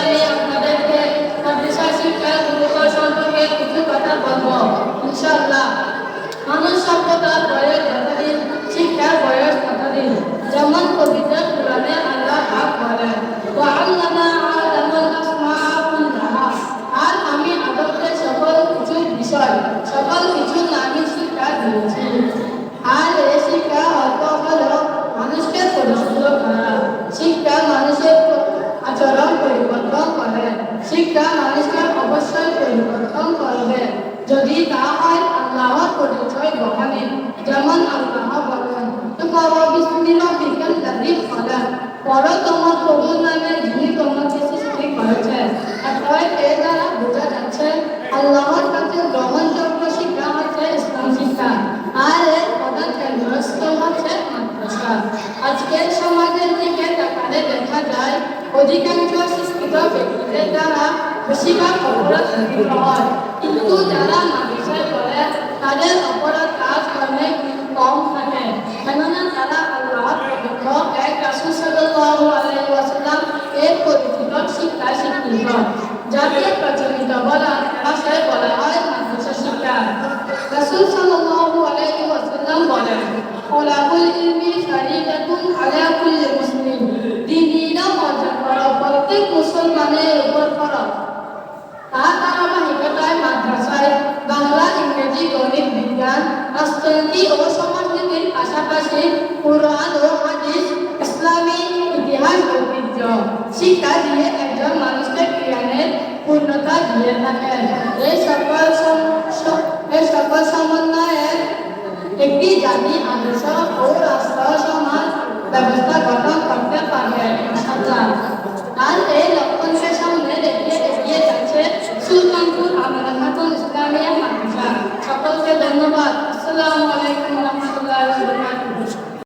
আমি আপনাদেরকে মাদ্রাসা শিক্ষা গুরুত্ব সম্পর্কে কিছু কথা বলব। ইনশাআল্লাহ। মানুষ সভ্যতার বয়স যতদিন শিক্ষার বয়স ততদিন যেমন পবিত্র কোরআনে আল্লাহ পাক বলেন ও আল্লাহ আর আমি আদমকে সকল কিছু বিষয় নামে শিক্ষা দিয়েছি। শিক্ষা মানুষকে অবশ্যই পরিবর্তন করবে যদি তা হয় আল্লাহর পরিচয় বহানে। যেমন আল্লাহ বলেন করো বিসমিল্লাহ বিকাল লাদি খলা পড়ো তোমার প্রভুর নামে যিনি তোমাকে সৃষ্টি করেছেন এর দ্বারা বোঝা যাচ্ছে আল্লাহর কাছে গ্রহণযোগ্য শিক্ষা হচ্ছে ইসলাম শিক্ষা। আর এর প্রধান কেন্দ্রস্থ হচ্ছে মাদ্রাসা আজকের সমাজের দিকে তাকালে দেখা যায় অধিকাংশ শিক্ষিত ব্যক্তিদের দ্বারা বেশিরভাগ অপরাধ সংঘটিত হয়। কিন্তু যারা নাবিষয় করে তাদের অপরাধ কাজ কর্মে কম থাকে। কেননা তারা আল্লাহ এক রাসূল সাল্লাল্লাহু আলাইহি ওয়াসাল্লাম এর পরিচিত শিক্ষা শিক্ষিত যাকে বিজ্ঞান রাজনীতি ও সমাজনীতির পাশাপাশি কোরআন ও হাদিস ইসলামী ইতিহাস ঐতিহ্য শিক্ষা দিয়ে একজন মানুষকে জ্ঞানের পূর্ণতা দিয়ে থাকেন এই সকল সম- স- এই সকল সমন্বয়ে একটি জাতি আদর্শ ও রাষ্ট্র সমাজ ব্যবস্থা গঠন করতে পারবে ইনশাআল্লাহ আর এই লক্ষ্যকে সামনে রেখে এগিয়ে যাচ্ছে সুলতানপুর আমরা খাতুন ইসলামিয়া মাদ্রাসা সকলকে ধন্যবাদ আসসালামু আলাইকুম